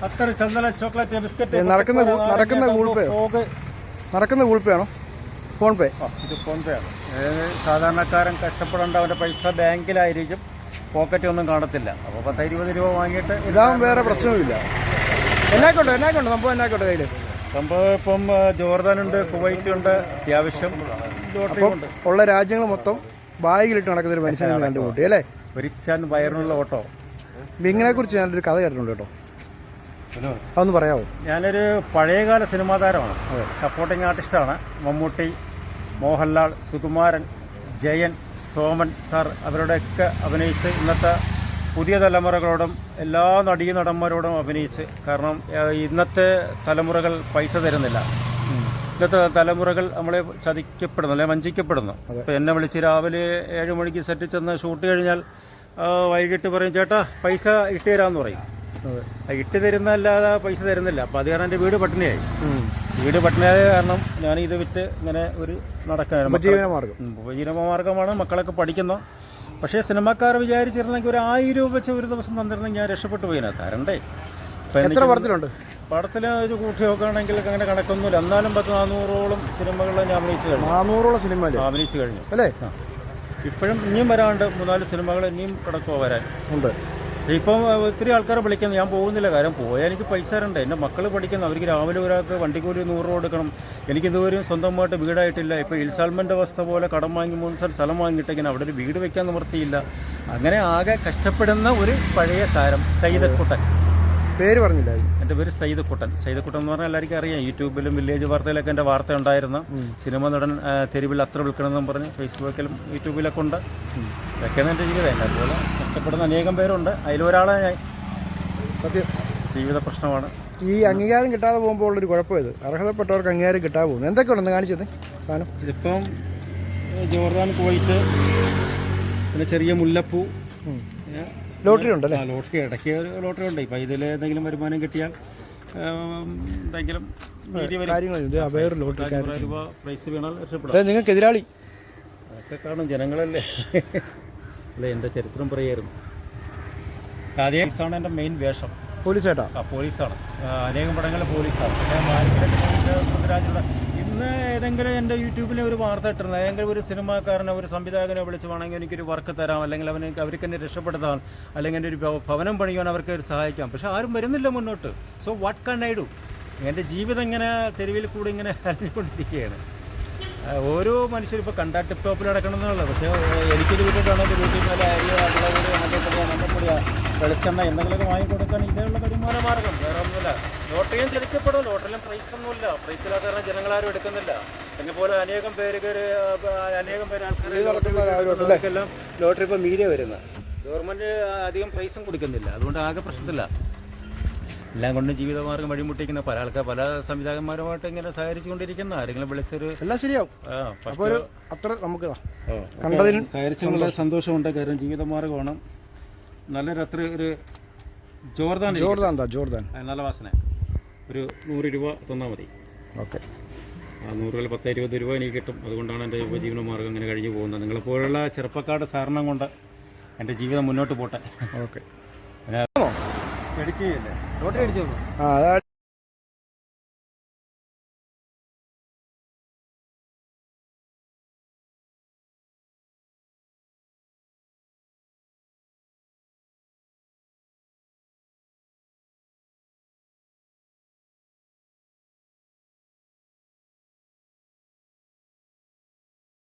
പത്തര ചന്ദന chocolate biscuit നടക്കുന്ന നടക്കുന്ന ഗൂഗിൾ പേ? നടക്കുന്ന ഗൂഗിൾ പേ ആണോ? PhonePe. ഇത് ഫോൺ പേ ആണ്. സാധാരണക്കാരൻ കഷ്ടപ്പെടേണ്ട അവന്റെ പൈസ ബാങ്കിലായിരിക്കും. പോക്കറ്റ് ഒന്നും കാണത്തില്ല. അപ്പോൾ പത്ത് ഇരുപത് രൂപ വാങ്ങിയിട്ട് ഇതാവും വേറെ പ്രശ്നവുമില്ല. എന്നാക്കോട്ടെ എന്നാക്കോട്ടെ സംഭവം എന്നാക്കോട്ടെ കയ്യിൽ സംഭവം ഇപ്പം ജോർദാൻ ജോർദാനുണ്ട് കുവൈറ്റ് ഉണ്ട് അത്യാവശ്യം ഉള്ള രാജ്യങ്ങൾ മൊത്തം ബാഗിലിട്ട് നടക്കുന്ന ഒരു മനുഷ്യനെ കണ്ടുപോട്ടി അല്ലേ? ഒരിച്ചാൻ വയറിനുള്ള ഓട്ടോ. ബിങ്ങിനെ കുറിച്ച് ഞാനൊരു കഥ കേട്ടിട്ടുണ്ട് കേട്ടോ. അതൊന്ന് പറയാമോ ഞാനൊരു പഴയകാല സിനിമാ താരമാണ്. സപ്പോർട്ടിംഗ് ആർട്ടിസ്റ്റാണ് മമ്മൂട്ടി മോഹൻലാൽ സുകുമാരൻ ജയൻ സോമൻ സാർ അവരോടൊക്കെ അഭിനയിച്ച് ഇന്നത്തെ പുതിയ തലമുറകളോടും എല്ലാ നടീ നടന്മാരോടും അഭിനയിച്ച് കാരണം ഇന്നത്തെ തലമുറകൾ പൈസ തരുന്നില്ല. ഇന്നത്തെ തലമുറകൾ നമ്മളെ ചതിക്കപ്പെടുന്നു അല്ലെ വഞ്ചിക്കപ്പെടുന്നു. അപ്പോൾ എന്നെ വിളിച്ച് രാവിലെ ഏഴ് മണിക്ക് സെറ്റ് ചെന്ന് ഷൂട്ട് കഴിഞ്ഞാൽ വൈകിട്ട് പറയും ചേട്ടാ പൈസ ഇട്ട് തരാമെന്ന് പറയും. ഇട്ട് തരുന്നല്ലാതെ പൈസ തരുന്നില്ല. അപ്പോൾ അത് കാരണം എന്റെ വീട് പട്ടിണിയായി. വീട് പട്ടിണിയായ കാരണം ഞാൻ ഇത് വിറ്റ് ഇങ്ങനെ ഒരു നടക്കാനാണ് ഉപജീവനമാർഗമാണ് ഉപജീവനമാർഗമാണ് മക്കളൊക്കെ പഠിക്കുന്നു. പക്ഷേ സിനിമാക്കാർ വിചാരിച്ചിരുന്നെങ്കിൽ ഒരു ആയിരം രൂപ വെച്ച് ഒരു ദിവസം തന്നിരുന്നെങ്കിൽ ഞാൻ രക്ഷപ്പെട്ടു പോയിനാ തരണ്ടേ? എത്ര പടത്തിലുണ്ട്? പടത്തിൽ ഒരു കൂട്ടി നോക്കുകയാണെങ്കിൽ അങ്ങനെ കണക്കൊന്നുമില്ല. എന്നാലും പത്ത് നാനൂറോളം സിനിമകളിൽ ഞാൻ അഭിനയിച്ചു കഴിഞ്ഞു. നാനൂറോളം സിനിമ അഭിനയിച്ചു കഴിഞ്ഞു. അല്ലേ. ഇപ്പോഴും ഇനിയും വരാണ്ട് മൂന്നാൽ സിനിമകൾ ഇനിയും കിടക്കുമോ വരാൻ. ഉണ്ട്. ഇപ്പം ഒത്തിരി ആൾക്കാരെ വിളിക്കുന്നത് ഞാൻ പോകുന്നില്ല. കാരണം പോയാൽ എനിക്ക് പൈസ തരണ്ടേ. എന്റെ മക്കൾ പഠിക്കുന്നു. അവർക്ക് രാവിലെ ഒരാൾക്ക് വണ്ടിക്കൂലി നൂറ് രൂപ കൊടുക്കണം. എനിക്ക് ഇതുവരെയും സ്വന്തമായിട്ട് വീടായിട്ടില്ല. ഇപ്പോൾ ഇൻസ്റ്റാൾമെന്റ് അവസ്ഥ പോലെ കടം വാങ്ങി മൂന്ന് സ്ഥലം സ്ഥലം വാങ്ങിയിട്ടെങ്കിൽ അവിടെ ഒരു വീട് വെക്കാൻ നിവൃത്തിയില്ല. അങ്ങനെ ആകെ കഷ്ടപ്പെടുന്ന ഒരു പഴയ താരം സൈദക്കുട്ടൻ പേര് പറഞ്ഞില്ലായിരുന്നു എന്റെ പേര് സൈദക്കുട്ടൻ സൈദക്കുട്ടൻ എന്ന് പറഞ്ഞാൽ എല്ലാവർക്കും അറിയാം. യൂട്യൂബിലും വില്ലേജ് വാർത്തയിലൊക്കെ എന്റെ വാർത്ത ഉണ്ടായിരുന്നു. സിനിമ നടൻ തെരുവിൽ അത്ര വിൽക്കണമെന്നും പറഞ്ഞ് ഫേസ്ബുക്കിലും യൂട്യൂബിലൊക്കെ ഉണ്ട്. ഇതൊക്കെയാണ് എന്റെ ജീവിതം. എന്റെ അതുപോലെ കഷ്ടപ്പെടുന്ന അനേകം പേരുണ്ട്. അതിലൊരാളെ ഞാൻ ജീവിത പ്രശ്നമാണ്. ഈ അംഗീകാരം കിട്ടാതെ പോകുമ്പോൾ ഉള്ളൊരു കുഴപ്പം ഇത് അർഹതപ്പെട്ടവർക്ക് അംഗീകാരം കിട്ടാതെ പോകുന്നു. എന്തൊക്കെയുണ്ടെന്ന് കാണിച്ചത് സാധനം. ഇതിപ്പം ജോർദാൻ കുവൈറ്റ് പിന്നെ ചെറിയ മുല്ലപ്പൂ ലോട്ടറി ഉണ്ട് അല്ലേ ലോട്ടറി ഇടയ്ക്ക് ഒരു ലോട്ടറി ഉണ്ട്. ഇപ്പം ഇതിൽ എന്തെങ്കിലും വരുമാനം കിട്ടിയാൽ എന്തെങ്കിലും പ്രൈസ് വീണാൽ രക്ഷപ്പെടാം. നിങ്ങൾക്ക് എതിരാളി. അതൊക്കെ കാണും. ജനങ്ങളല്ലേ. അല്ല എന്റെ ചരിത്രം പറയായിരുന്നു. അതേസാണ് പോലീസാണ് എന്റെ മെയിൻ വേഷം. പോലീസ് ചേട്ടാ ആ പോലീസാണ്. അനേകം പടങ്ങളിൽ പോലീസാണ്. പൃഥ്വിരാജുള്ള ഇന്ന് ഏതെങ്കിലും എന്റെ യൂട്യൂബിൽ ഒരു വാർത്ത ഇട്ടിരുന്നത് ഏതെങ്കിലും ഒരു സിനിമാക്കാരനെ ഒരു സംവിധായകനെ വിളിച്ച് വേണമെങ്കിൽ എനിക്കൊരു വർക്ക് തരാം അല്ലെങ്കിൽ അവന് അവർക്ക് എന്നെ രക്ഷപ്പെടുത്താം അല്ലെങ്കിൽ എന്റെ ഒരു ഭവനം പണിയുവാൻ അവർക്ക് സഹായിക്കാം. പക്ഷെ ആരും വരുന്നില്ല മുന്നോട്ട്. So what can I do എന്റെ ജീവിതം ഇങ്ങനെ തെരുവിൽ കൂടി ഇങ്ങനെ അറിഞ്ഞുകൊണ്ടിരിക്കുകയാണ് ഓരോ മനുഷ്യരും ഇപ്പോൾ കണ്ടാ ടിപ്പ് ടോപ്പിൽ നടക്കണം എന്നുള്ളത് പക്ഷേ എനിക്കൊരു വിട്ടിട്ടാണ് എന്റെ വീട്ടിൽ നല്ല മഞ്ഞപ്പൊടിയോ മഞ്ഞപ്പൊടിയോ വെളിച്ചെണ്ണ എന്തെങ്കിലുമൊക്കെ വാങ്ങിക്കൊടുക്കാൻ ഇതേയുള്ള വരുമാന. മാർഗം വേറെ ഒന്നുമില്ല. ലോട്ടറിയും ചലിക്കപ്പെടും. ലോട്ടറിയിലും പ്രൈസ് ഒന്നുമില്ല പ്രൈസ് ഇല്ലാത്ത കാരണം ജനങ്ങളാരും എടുക്കുന്നില്ല എന്നെ പോലെ അനേകം പേര് അനേകം പേര് ആൾക്കാർ ലോട്ടറി ഇപ്പം മീഡിയ വരുന്ന ഗവൺമെന്റ് അധികം പ്രൈസും കൊടുക്കുന്നില്ല. അതുകൊണ്ട് ആകെ പ്രശ്നത്തില്ല എല്ലാം കൊണ്ടും ജീവിതമാർഗം വഴിമുട്ടിക്കുന്ന പല ആൾക്കാർ പല സംവിധായകന്മാരുമായിട്ട് ഇങ്ങനെ സഹകരിച്ചുകൊണ്ടിരിക്കുന്ന ആരെങ്കിലും വിളിച്ചൊരു എല്ലാം ശരിയാവും. അപ്പോൾ അത്ര നമുക്ക് സഹകരിച്ചുള്ള സന്തോഷമുണ്ട്. കാര്യം ജീവിതമാർഗമാണ് നല്ലൊരു അത്ര ഒരു ജോർദാൻ ജോർദാൻ എന്താ? ജോർദാൻ. നല്ല വാസന. ഒരു നൂറ് രൂപ തന്നാൽ മതി. ഓക്കെ. ആ നൂറുകൾ പത്ത് ഇരുപത് രൂപ എനിക്ക് കിട്ടും. അതുകൊണ്ടാണ് എന്റെ ഉപജീവന മാർഗം ഇങ്ങനെ കഴിഞ്ഞു പോകുന്നത്. നിങ്ങളെപ്പോലുള്ള ചെറുപ്പക്കാരുടെ സഹകരണം കൊണ്ട് എന്റെ ജീവിതം മുന്നോട്ട് പോട്ടെ. ഓക്കെ. എഡിറ്റ് ചെയ്യല്ലേ ആ